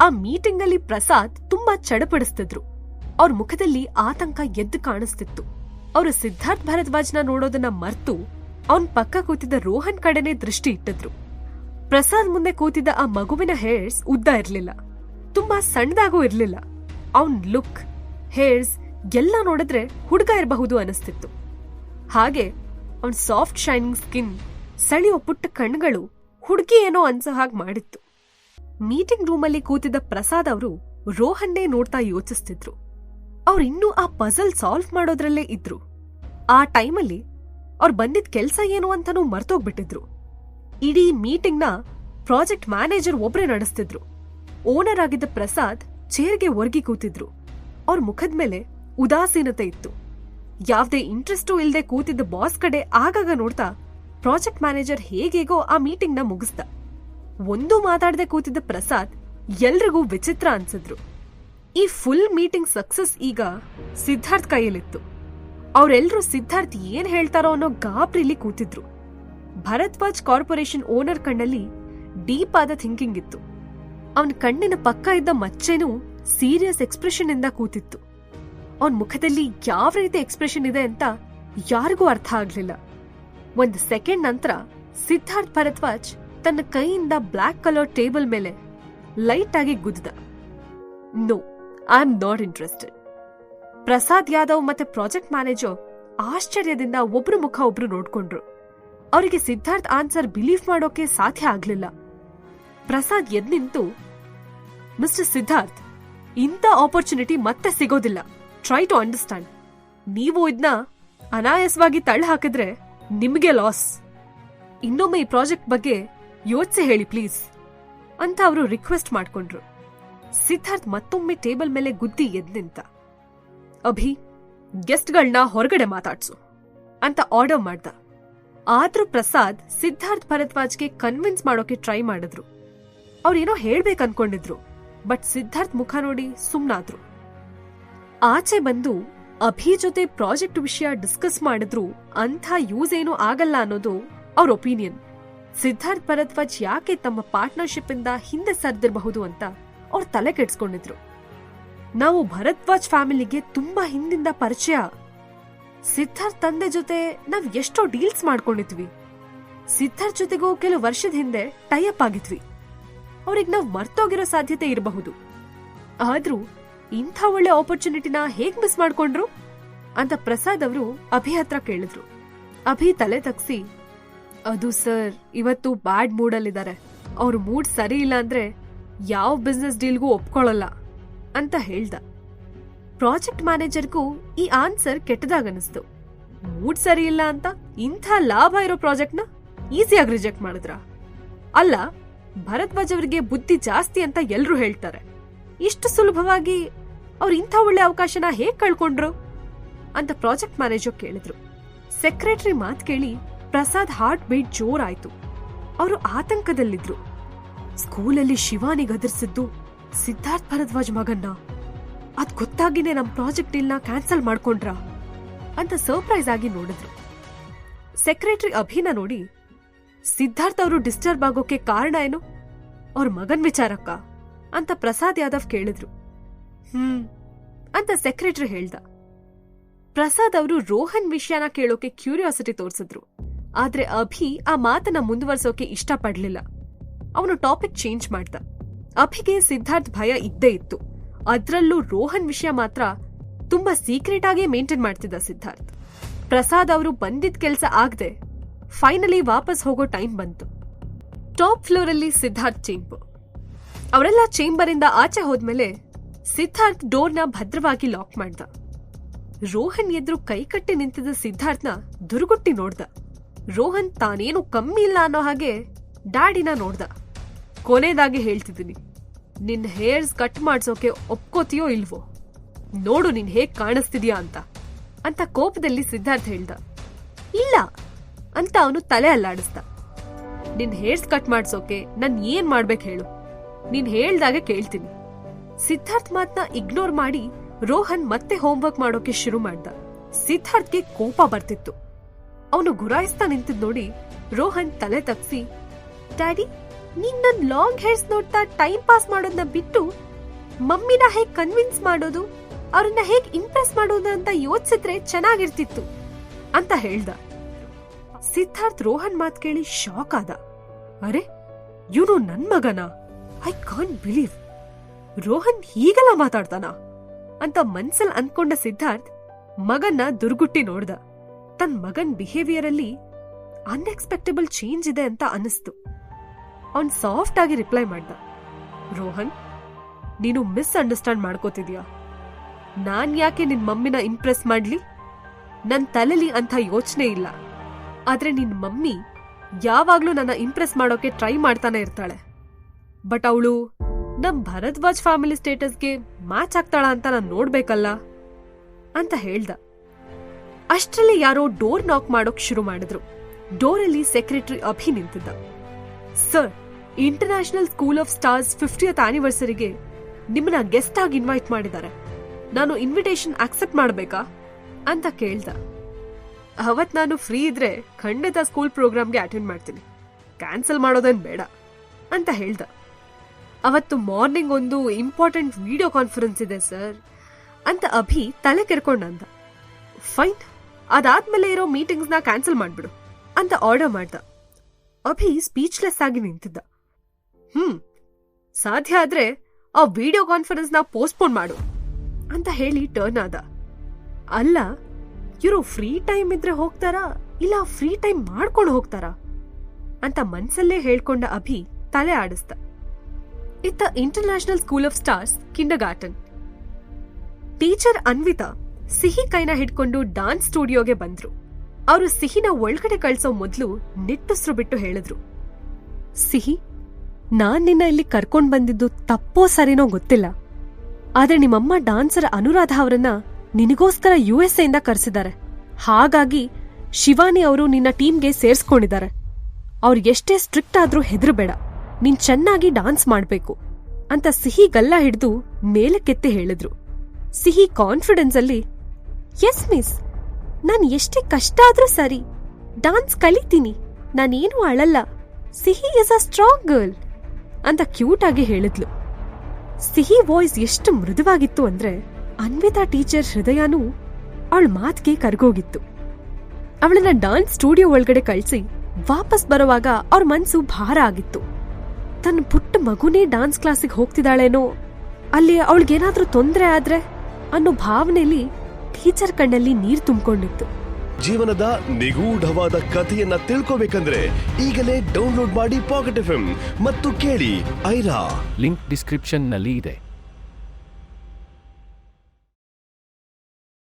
ಆ ಮೀಟಿಂಗ್ ಅಲ್ಲಿ ಪ್ರಸಾದ್ ತುಂಬಾ ಚಡಪಡಿಸ್ತಿದ್ರು. ಅವ್ರ ಮುಖದಲ್ಲಿ ಆತಂಕ ಎದ್ದು ಕಾಣಿಸ್ತಿತ್ತು. ಅವರು ಸಿದ್ಧಾರ್ಥ್ ಭರದ್ವಾಜ್ನ ನೋಡೋದನ್ನ ಮರ್ತು ಅವನ್ ಪಕ್ಕ ಕೂತಿದ್ದ ರೋಹನ್ ಕಡೆನೆ ದೃಷ್ಟಿ ಇಟ್ಟಿದ್ರು. ಪ್ರಸಾದ್ ಮುಂದೆ ಕೂತಿದ್ದ ಆ ಮಗುವಿನ ಹೇರ್ಸ್ ಉದ್ದ ಇರ್ಲಿಲ್ಲ. ತುಂಬಾ ಸಣ್ಣದಾಗೂ ಇರ್ಲಿಲ್ಲ. ಅವನ್ ಲುಕ್, ಹೇರ್ಸ್ ಎಲ್ಲ ನೋಡಿದ್ರೆ ಹುಡುಗ ಇರಬಹುದು ಅನಿಸ್ತಿತ್ತು. ಹಾಗೆ ಅವನ್ ಸಾಫ್ಟ್ ಶೈನಿಂಗ್ ಸ್ಕಿನ್ ಸಳಿಯೋ ಪುಟ್ಟ ಕಣ್ಗಳು ಹುಡುಗಿ ಏನೋ ಅನ್ಸೋ ಹಾಗೆ ಮಾಡಿತ್ತು. ಮೀಟಿಂಗ್ ರೂಮಲ್ಲಿ ಕೂತಿದ್ದ ಪ್ರಸಾದ್ ಅವರು ರೋಹನ್ನೇ ನೋಡ್ತಾ ಯೋಚಿಸ್ತಿದ್ರು. ಅವ್ರು ಇನ್ನೂ ಆ ಪಜಲ್ ಸಾಲ್ವ್ ಮಾಡೋದ್ರಲ್ಲೇ ಇದ್ರು. ಆ ಟೈಮಲ್ಲಿ ಅವ್ರು ಬಂದಿದ್ ಕೆಲ್ಸ ಏನು ಅಂತಾನೂ ಮರ್ತೋಗ್ಬಿಟ್ಟಿದ್ರು. ಇಡೀ ಮೀಟಿಂಗ್ನ ಪ್ರಾಜೆಕ್ಟ್ ಮ್ಯಾನೇಜರ್ ಒಬ್ರೇ ನಡೆಸ್ತಿದ್ರು. ಓನರ್ ಆಗಿದ್ದ ಪ್ರಸಾದ್ ಚೇರ್ಗೆ ಒರ್ಗಿ ಕೂತಿದ್ರು. ಅವ್ರ ಮುಖದ ಮೇಲೆ ಉದಾಸೀನತೆ ಇತ್ತು. ಯಾವ್ದೇ ಇಂಟ್ರೆಸ್ಟು ಇಲ್ಲದೆ ಕೂತಿದ್ದ ಬಾಸ್ ಕಡೆ ಆಗಾಗ ನೋಡ್ತಾ ಪ್ರಾಜೆಕ್ಟ್ ಮ್ಯಾನೇಜರ್ ಹೇಗೇಗೋ ಆ ಮೀಟಿಂಗ್ನ ಮುಗಿಸ್ದ. ಒಂದು ಮಾತಾಡದೆ ಕೂತಿದ್ದ ಪ್ರಸಾದ್ ಎಲ್ರಿಗೂ ವಿಚಿತ್ರ ಅನ್ಸಿದ್ರು. ಈ ಫುಲ್ ಮೀಟಿಂಗ್ ಸಕ್ಸಸ್ ಈಗ ಸಿದ್ಧಾರ್ಥ್ ಕೈಯಲ್ಲಿತ್ತು. ಅವರೆಲ್ಲರೂ ಸಿದ್ಧಾರ್ಥ್ ಏನ್ ಹೇಳ್ತಾರೋ ಅನ್ನೋ ಗಾಬ್ರಿಲಿ ಕೂತಿದ್ರು. ಭರತ್ವಾಜ್ ಕಾರ್ಪೊರೇಷನ್ ಓನರ್ ಕಣ್ಣಲ್ಲಿ ಡೀಪ್ ಆದ ಥಿಂಕಿಂಗ್ ಇತ್ತು. ಅವನ ಕಣ್ಣಿನ ಪಕ್ಕ ಇದ್ದ ಮಚ್ಚೆನೂ ಸೀರಿಯಸ್ ಎಕ್ಸ್ಪ್ರೆಷನ್ ಇಂದ ಕೂತಿತ್ತು. ಅವನ ಮುಖದಲ್ಲಿ ಯಾವ ರೀತಿ ಎಕ್ಸ್ಪ್ರೆಷನ್ ಇದೆ ಅಂತ ಯಾರಿಗೂ ಅರ್ಥ ಆಗ್ಲಿಲ್ಲ. ಒಂದು ಸೆಕೆಂಡ್ ನಂತರ ಸಿದ್ಧಾರ್ಥ್ ಭರದ್ವಾಜ್ ತನ್ನ ಕೈಯಿಂದ ಬ್ಲಾಕ್ ಕಲರ್ ಟೇಬಲ್ ಮೇಲೆ ಲೈಟ್ ಆಗಿ ಗುದ್ದ no, I am not interested. Prasad Yadav ಮತ್ತೆ ಪ್ರಾಜೆಕ್ಟ್ ಮ್ಯಾನೇಜರ್ ಆಶ್ಚರ್ಯದಿಂದ ಒಬ್ರು ಮುಖ ಒಬ್ರು ನೋಡ್ಕೊಂಡ್ರು. ಅವರಿಗೆ ಸಿದ್ಧಾರ್ಥ್ ಆನ್ಸರ್ ಬಿಲೀವ್ ಮಾಡೋಕೆ ಸಾಧ್ಯ ಆಗ್ಲಿಲ್ಲ. ಪ್ರಸಾದ್ ಎದ್ ನಿಂತು ಮಿಸ್ಟರ್ ಸಿದ್ಧಾರ್ಥ್, ಇಂಥ ಆಪರ್ಚುನಿಟಿ ಮತ್ತೆ ಸಿಗೋದಿಲ್ಲ. Try to understand. ನೀವು ಇದನ್ನ ಅನಾಯಾಸವಾಗಿ ತಳ್ಳ ಹಾಕಿದ್ರೆ ನಿಮಗೆ ಲಾಸ್. ಇನ್ನೊಮ್ಮೆ ಈ ಪ್ರಾಜೆಕ್ಟ್ ಬಗ್ಗೆ ಯೋಚಿಸಿ ಹೇಳಿ, ಪ್ಲೀಸ್. ಅಂತ ಅವರು ರಿಕ್ವೆಸ್ಟ್ ಮಾಡ್ಕೊಂಡ್ರು. ಸಿದ್ಧಾರ್ಥ್ ಮತ್ತೊಮ್ಮೆ ಟೇಬಲ್ ಮೇಲೆ ಗುದ್ದಿ ಎದ್ ನಿಂತ ಅಭಿ ಗೆಸ್ಟ್ಗಳನ್ನ ಹೊರಗಡೆ ಮಾತಾಡ್ಸು, ಅಂತ ಆರ್ಡರ್ ಮಾಡ್ದ. ಆದ್ರೂ ಪ್ರಸಾದ್ ಸಿದ್ಧಾರ್ಥ್ ಭರದ್ವಾಜ್ಗೆ ಕನ್ವಿನ್ಸ್ ಮಾಡೋಕೆ ಟ್ರೈ ಮಾಡಿದ್ರು. ಅವ್ರೇನೋ ಹೇಳ್ಬೇಕು ಅನ್ಕೊಂಡಿದ್ರು ಬಟ್ ಸಿದ್ಧಾರ್ಥ್ ಮುಖ ನೋಡಿ ಸುಮ್ನಾದ್ರು. ಆಚೆ ಬಂದು ಅಭಿ ಜೊತೆ ಪ್ರಾಜೆಕ್ಟ್ ವಿಷಯ ಡಿಸ್ಕಸ್ ಮಾಡಿದ್ರು, ಅಂಥ ಯೂಸ್ ಏನೂ ಆಗಲ್ಲ ಅನ್ನೋದು ಅವ್ರ ಒಪಿನಿಯನ್. ಸಿದ್ಧಾರ್ಥ್ ಭರದ್ವಾಜ್ ಯಾಕೆ ತಮ್ಮ ಪಾರ್ಟ್ನರ್ಶಿಪ್ ಇಂದ ಹಿಂದೆ ಸರಿದಿರಬಹುದು ಅಂತ ಅವ್ರ ತಲೆ ಕೆಡ್ಸ್ಕೊಂಡಿದ್ರು. ನಾವು ಭರದ್ವಾಜ್ ಫ್ಯಾಮಿಲಿಗೆ ತುಂಬಾ ಹಿಂದಿಂದ ಪರಿಚಯ. ಸಿದ್ಧಾರ್ಥ್ ತಂದೆ ಜೊತೆ ನಾವ್ ಎಷ್ಟೋ ಡೀಲ್ಸ್ ಮಾಡ್ಕೊಂಡಿದ್ವಿ. ಸಿದ್ಧಾರ್ಥ್ ಜೊತೆಗೂ ಕೆಲವು ವರ್ಷದ ಹಿಂದೆ ಟೈಅಪ್ ಆಗಿದ್ವಿ. ಅವ್ರಿಗೆ ನಾವ್ ಮರ್ತೋಗಿರೋ ಸಾಧ್ಯತೆ ಇರಬಹುದು. ಆದ್ರೂ ಇಂಥ ಒಳ್ಳೆ ಆಪರ್ಚುನಿಟಿನ ಹೇಗ್ ಮಿಸ್ ಮಾಡ್ಕೊಂಡ್ರು? ಅಂತ ಪ್ರಸಾದ್ ಅವರು ಅಭಿ ಹತ್ರ ಕೇಳಿದ್ರು. ಅಭಿ ತಲೆ ತಗ್ಸಿ ಅದು ಸರ್, ಇವತ್ತು ಬ್ಯಾಡ್ ಮೂಡಲ್ಲಿದ್ದಾರೆ. ಅವ್ರ ಮೂಡ್ ಸರಿ ಇಲ್ಲ ಅಂದ್ರೆ ಯಾವ ಬಿಸ್ನೆಸ್ ಡೀಲ್ಗೂ ಒಪ್ಕೊಳ್ಳಲ್ಲ ಅಂತ ಹೇಳ್ದ. ಪ್ರಾಜೆಕ್ಟ್ ಮ್ಯಾನೇಜರ್ಗೂ ಈ ಆನ್ಸರ್ ಕೆಟ್ಟದಾಗನಿಸ್ತು ಮೂಡ್ ಸರಿ ಇಲ್ಲ ಅಂತ ಇಂಥ ಲಾಭ ಇರೋ ಪ್ರಾಜೆಕ್ಟ್ನ ಈಸಿಯಾಗಿ ರಿಜೆಕ್ಟ್ ಮಾಡಿದ್ರ? ಅಲ್ಲ, ಭರದ್ವಾಜ್ ಅವರಿಗೆ ಬುದ್ಧಿ ಜಾಸ್ತಿ ಅಂತ ಎಲ್ಲರೂ ಹೇಳ್ತಾರೆ. ಇಷ್ಟು ಸುಲಭವಾಗಿ ಅವ್ರು ಇಂಥ ಒಳ್ಳೆ ಅವಕಾಶನ ಹೇಗೆ ಕಳ್ಕೊಂಡ್ರು? ಅಂತ ಪ್ರಾಜೆಕ್ಟ್ ಮ್ಯಾನೇಜರ್ ಕೇಳಿದ್ರು. ಸೆಕ್ರೆಟರಿ ಮಾತು ಕೇಳಿ ಪ್ರಸಾದ್ ಹಾರ್ಟ್ ಬೀಟ್ ಜೋರಾಯ್ತು. ಅವರು ಆತಂಕದಲ್ಲಿದ್ರು. ಸ್ಕೂಲಲ್ಲಿ ಶಿವಾನಿ ಗದರ್ಸಿದ್ದು ಸಿದ್ಧಾರ್ಥ್ ಭರದ್ವಾಜ್ ಮಗನ್ನ. ಅದ್ ಗೊತ್ತಾಗಿನೇ ನಮ್ ಪ್ರಾಜೆಕ್ಟ್ ಇಲ್ನ ಕ್ಯಾನ್ಸಲ್ ಮಾಡ್ಕೊಂಡ್ರ? ಅಂತ ಸರ್ಪ್ರೈಸ್ ಆಗಿ ನೋಡಿದ್ರು. ಸೆಕ್ರೆಟರಿ ಅಭಿನ ನೋಡಿ, ಸಿದ್ಧಾರ್ಥ್ ಅವರು ಡಿಸ್ಟರ್ಬ್ ಆಗೋಕೆ ಕಾರಣ ಏನು? ಅವ್ರ ಮಗನ್ ವಿಚಾರಕ್ಕ? ಅಂತ ಪ್ರಸಾದ್ ಯಾದವ್ ಕೇಳಿದ್ರು. ಹ್ಮ್, ಅಂತ ಸೆಕ್ರೆಟರಿ ಹೇಳ್ದ. ಪ್ರಸಾದ್ ಅವರು ರೋಹನ್ ವಿಷಯನ ಕೇಳೋಕೆ ಕ್ಯೂರಿಯಾಸಿಟಿ ತೋರಿಸಿದ್ರು. ಆದ್ರೆ ಅಭಿ ಆ ಮಾತನ್ನ ಮುಂದುವರ್ಸೋಕೆ ಇಷ್ಟಪಡ್ಲಿಲ್ಲ. ಅವನು ಟಾಪಿಕ್ ಚೇಂಜ್ ಮಾಡ್ದ. ಅಭಿಗೆ ಸಿದ್ಧಾರ್ಥ್ ಭಯ ಇದ್ದೇ ಇತ್ತು. ಅದ್ರಲ್ಲೂ ರೋಹನ್ ವಿಷಯ ಮಾತ್ರ ತುಂಬಾ ಸೀಕ್ರೆಟ್ ಆಗಿ ಮೇಂಟೈನ್ ಮಾಡ್ತಿದ್ದ ಸಿದ್ಧಾರ್ಥ್. ಪ್ರಸಾದ್ ಅವರು ಬಂದಿದ್ ಕೆಲಸ ಆಗದೆ ಫೈನಲಿ ವಾಪಸ್ ಹೋಗೋ ಟೈಮ್ ಬಂತು. ಟಾಪ್ ಫ್ಲೋರ್ ಅಲ್ಲಿ ಸಿದ್ಧಾರ್ಥ್ ಚೇಂಬರ್ ಅವರೆಲ್ಲ ಚೇಂಬರ್ ಇಂದ ಆಚೆ ಹೋದ್ಮೇಲೆ ಸಿದ್ಧಾರ್ಥ್ ಡೋರ್ನ ಭದ್ರವಾಗಿ ಲಾಕ್ ಮಾಡ್ದ. ರೋಹನ್ ಎದುರು ಕೈಕಟ್ಟಿ ನಿಂತಿದ್ದ ಸಿದ್ಧಾರ್ಥ್ನ ದುರುಗುಟ್ಟಿ ನೋಡ್ದ. ರೋಹನ್ ತಾನೇನು ಕಮ್ಮಿ ಇಲ್ಲ ಅನ್ನೋ ಹಾಗೆ ಡ್ಯಾಡಿನ ನೋಡ್ದ. ಕೊನೆದಾಗಿ ಹೇಳ್ತಿದ್ದೀನಿ ನಿನ್ನ ಹೇರ್ಸ್ ಕಟ್ ಮಾಡ್ಸೋಕೆ ಒಪ್ಕೋತೀಯೋ ಇಲ್ವೋ? ನೋಡು ನೀನ್ ಹೇಗ್ ಕಾಣಿಸ್ತಿದ್ಯಾ ಅಂತ ಅಂತ ಕೋಪದಲ್ಲಿ ಸಿದ್ಧಾರ್ಥ್ ಹೇಳ್ದ. ಇಲ್ಲ, ಅಂತ ಅವನು ತಲೆ ಅಲ್ಲಾಡಿಸ್ದ. ನಿನ್ ಹೇರ್ಸ್ ಕಟ್ ಮಾಡ್ಸೋಕೆ ನಾನು ಏನ್ ಮಾಡ್ಬೇಕು ಹೇಳು? ನೀನ್ ಹೇಳ್ದಾಗೆ ಕೇಳ್ತೀನಿ. ಸಿದ್ಧಾರ್ಥ್ ಮಾತ್ನ ಇಗ್ನೋರ್ ಮಾಡಿ ರೋಹನ್ ಮತ್ತೆ ಹೋಮ್ವರ್ಕ್ ಮಾಡೋಕೆ ಶುರು ಮಾಡ್ದ. ಸಿದ್ಧಾರ್ಥ್ಗೆ ಕೋಪ ಬರ್ತಿತ್ತು. ಅವನು ಗುರಾಯಿಸ್ತಾ ನಿಂತಿದ್ ನೋಡಿ ರೋಹನ್ ತಲೆ ತಗ್ಸಿ ಡ್ಯಾಡಿ, ನೀನ್ ನನ್ ಲಾಂಗ್ ಹೇರ್ಸ್ ನೋಡ್ತಾ ಟೈಮ್ ಪಾಸ್ ಮಾಡೋದನ್ನ ಬಿಟ್ಟು ಮಮ್ಮಿನ ಹೇಗ್ ಕನ್ವಿನ್ಸ್ ಮಾಡೋದು, ಅವ್ರನ್ನ ಹೇಗ್ ಇಂಪ್ರೆಸ್ ಮಾಡೋದು ಅಂತ ಯೋಚಿಸಿದ್ರೆ ಚೆನ್ನಾಗಿರ್ತಿತ್ತು, ಅಂತ ಹೇಳ್ದ. ಸಿದ್ಧಾರ್ಥ್ ರೋಹನ್ ಮಾತ್ ಕೇಳಿ ಶಾಕ್ ಆದ. ಅರೆ, ಇವನು ನನ್ ಮಗನ? I corn believe. ರೋಹನ್ ಹೀಗೆಲ್ಲ ಮಾತಾಡ್ತಾನ? ಅಂತ ಮನ್ಸಲ್ ಅನ್ಕೊಂಡ ಸಿದ್ಧಾರ್ಥ್ ಮಗನ್ನ ದುರ್ಗುಟ್ಟಿ ನೋಡ್ದ. ತನ್ ಮಗನ್ ಬಿಹೇವಿಯರ್ ಅಲ್ಲಿ ಅನ್ಎಕ್ಸ್ಪೆಕ್ಟಬಲ್ ಚೇಂಜ್ ಇದೆ ಅಂತ ಅನಿಸ್ತು ಅವನ್ ಸಾಫ್ಟ್ ಆಗಿ ರಿಪ್ಲೈ ಮಾಡ್ದ. ರೋಹನ್, ನೀನು ಮಿಸ್ ಅಂಡರ್ಸ್ಟ್ಯಾಂಡ್ ಮಾಡ್ಕೋತಿದ್ಯಾ? ನಾನ್ ಯಾಕೆ ನಿನ್ ಮಮ್ಮಿನ ಇಂಪ್ರೆಸ್ ಮಾಡ್ಲಿ? ನನ್ ತಲೆಲಿ ಅಂತ ಯೋಚನೆ ಇಲ್ಲ. ಆದ್ರೆ ನಿನ್ ಮಮ್ಮಿ ಯಾವಾಗ್ಲೂ ನನ್ನ ಇಂಪ್ರೆಸ್ ಮಾಡೋಕೆ ಟ್ರೈ ಮಾಡ್ತಾನೆ ಇರ್ತಾಳೆ. ಬಟ್ ಅವಳು ನಮ್ ಭರದ್ವಾಜ್ ಫ್ಯಾಮಿಲಿ ಸ್ಟೇಟಸ್ಗೆ ಮ್ಯಾಚ್ ಆಗ್ತಾಳ ಅಂತ ನಾನು ನೋಡ್ಬೇಕಲ್ಲ? ಅಂತ ಹೇಳ್ದ. ಅಷ್ಟ್ರಲ್ಲಿ ಯಾರೋ ಡೋರ್ ನಾಕ್ ಮಾಡೋಕ್ ಶುರು ಮಾಡಿದ್ರು. ಡೋರಲ್ಲಿ ಸೆಕ್ರೆಟರಿ ಅಭಿ ನಿಂತಿದ್ದ. Sir, international school of stars fiftieth ಆನಿವರ್ಸರಿಗೆ ನಿಮ್ಮನ್ನ ಗೆಸ್ಟ್ ಆಗಿ ಇನ್ವೈಟ್ ಮಾಡಿದ್ದಾರೆ. ನಾನು ಇನ್ವಿಟೇಷನ್ ಅಕ್ಸೆಪ್ಟ್ ಮಾಡಬೇಕಾ? ಅಂತ ಕೇಳ್ದ. ಅವತ್ ನಾನು ಫ್ರೀ ಇದ್ರೆ ಖಂಡಿತ ಸ್ಕೂಲ್ ಪ್ರೋಗ್ರಾಮ್ಗೆ ಅಟೆಂಡ್ ಮಾಡ್ತೀನಿ. ಕ್ಯಾನ್ಸಲ್ ಮಾಡೋದೇನ್ ಬೇಡ, ಅಂತ ಹೇಳ್ದ. ಅವತ್ತು ಮಾರ್ನಿಂಗ್ ಒಂದು ಇಂಪಾರ್ಟೆಂಟ್ ವಿಡಿಯೋ ಕಾನ್ಫರೆನ್ಸ್ ಇದೆ, ಸರ್, ಅಂತ ಅಭಿ ತಲೆ ಕೆರ್ಕೊಂಡಂದ ಫೈನ್. ಅದಾದ್ಮೇಲೆ ಇರೋ ಮೀಟಿಂಗ್ಸ್ನ ಕ್ಯಾನ್ಸಲ್ ಮಾಡ್ಬಿಡು ಅಂತ ಆರ್ಡರ್ ಮಾಡ್ದ. ಅಭಿ ಸ್ಪೀಚ್ಲೆಸ್ ಆಗಿ ನಿಂತಿದ್ದ. ಹ್ಮ್, ಸಾಧ್ಯ ಆದ್ರೆ ಆ ವಿಡಿಯೋ ಕಾನ್ಫರೆನ್ಸ್ನ ಪೋಸ್ಟ್ಪೋನ್ ಮಾಡು ಅಂತ ಹೇಳಿ ಟರ್ನ್ ಆದ. ಅಲ್ಲ, ಇವರು ಫ್ರೀ ಟೈಮ್ ಇದ್ರೆ ಹೋಗ್ತಾರಾ ಇಲ್ಲ ಫ್ರೀ ಟೈಮ್ ಮಾಡ್ಕೊಂಡು ಹೋಗ್ತಾರಾ ಅಂತ ಮನ್ಸಲ್ಲೇ ಹೇಳ್ಕೊಂಡ ಅಭಿ ತಲೆ ಆಡಿಸ್ತ ಇತ್ತ international school of stars kindergarten teacher Anvita Sihi ಕೈನ ಹಿಡ್ಕೊಂಡು ಡಾನ್ಸ್ ಸ್ಟುಡಿಯೋಗೆ ಬಂದ್ರು. ಅವರು ಸಿಹಿನ ಒಳಗಡೆ ಕಳ್ಸೋ ಮೊದಲು ನಿಟ್ಟುಸ್ರು ಬಿಟ್ಟು ಹೇಳಿದ್ರು. ಸಿಹಿ, ನಾನ್ ನಿನ್ನ ಇಲ್ಲಿ ಕರ್ಕೊಂಡ್ ಬಂದಿದ್ದು ತಪ್ಪೋ ಸರಿನೋ ಗೊತ್ತಿಲ್ಲ. ಆದ್ರೆ ನಿಮ್ಮಮ್ಮ ಡಾನ್ಸರ್ ಅನುರಾಧ ಅವರನ್ನ ನಿನಗೋಸ್ಕರ ಯು ಎಸ್ ಇಂದ ಕರೆಸಿದ್ದಾರೆ. ಹಾಗಾಗಿ ಶಿವಾನಿ ಅವರು ನಿನ್ನ ಟೀಮ್ಗೆ ಸೇರ್ಸ್ಕೊಂಡಿದ್ದಾರೆ. ಅವ್ರು ಎಷ್ಟೇ ಸ್ಟ್ರಿಕ್ಟ್ ಆದ್ರೂ ಹೆದರ್ಬೇಡ. ನೀನ್ ಚೆನ್ನಾಗಿ ಡಾನ್ಸ್ ಮಾಡ್ಬೇಕು ಅಂತ ಸಿಹಿ ಗಲ್ಲ ಹಿಡಿದು ಮೇಲಕ್ಕೆತ್ತಿ ಹೇಳಿದ್ರು. ಸಿಹಿ ಕಾನ್ಫಿಡೆನ್ಸ್ ಅಲ್ಲಿ ಎಸ್ ಮಿಸ್ ನಾನು ಎಷ್ಟೇ ಕಷ್ಟ ಆದ್ರೂ ಸರಿ ಡಾನ್ಸ್ ಕಲಿತೀನಿ. ನಾನೇನು ಅಳಲ್ಲ. Sihi is a strong girl ಅಂತ ಕ್ಯೂಟ್ ಆಗಿ ಹೇಳಿದ್ಲು. ಸಿಹಿ ವಾಯ್ಸ್ ಎಷ್ಟು ಮೃದುವಾಗಿತ್ತು ಅಂದ್ರೆ ಅನ್ವಿತಾ ಟೀಚರ್ ಹೃದಯನೂ ಅವಳ ಮಾತಿಗೆ ಕರ್ಗೋಗಿತ್ತು. ಅವಳನ್ನ ಡಾನ್ಸ್ ಸ್ಟುಡಿಯೋ ಒಳಗಡೆ ಕಳಿಸಿ ವಾಪಸ್ ಬರುವಾಗ ಅವ್ರ ಮನ್ಸು ಭಾರ ಆಗಿತ್ತು. ತನ್ನ ಪುಟ್ಟ ಮಗುನೇ ಡಾನ್ಸ್ ಕ್ಲಾಸಿಗೆ ಹೋಗ್ತಿದ್ದಾಳೇನೋ, ಅಲ್ಲಿ ಅವಳಿಗೇನಾದ್ರೂ ತೊಂದರೆ ಆದ್ರೆ ಅನ್ನೋ ಭಾವನೆಯಲ್ಲಿ ಟೀಚರ್ ಕಣ್ಣಲ್ಲಿ ನೀರ್ ತುಂಬಿಕೊಂಡಿತ್ತು. ಜೀವನದ ನಿಗೂಢವಾದ ಕಥೆಯನ್ನ ತಿಳ್ಕೋಬೇಕಂದ್ರೆ ಈಗಲೇ ಡೌನ್ಲೋಡ್ ಮಾಡಿ ಪಾಕೆಟ್ ಎಫ್ ಮತ್ತು ಕೇಳಿ ಐರಾ. ಲಿಂಕ್ ಡಿಸ್ಕ್ರಿಪ್ಷನ್ನಲ್ಲಿ ಇದೆ.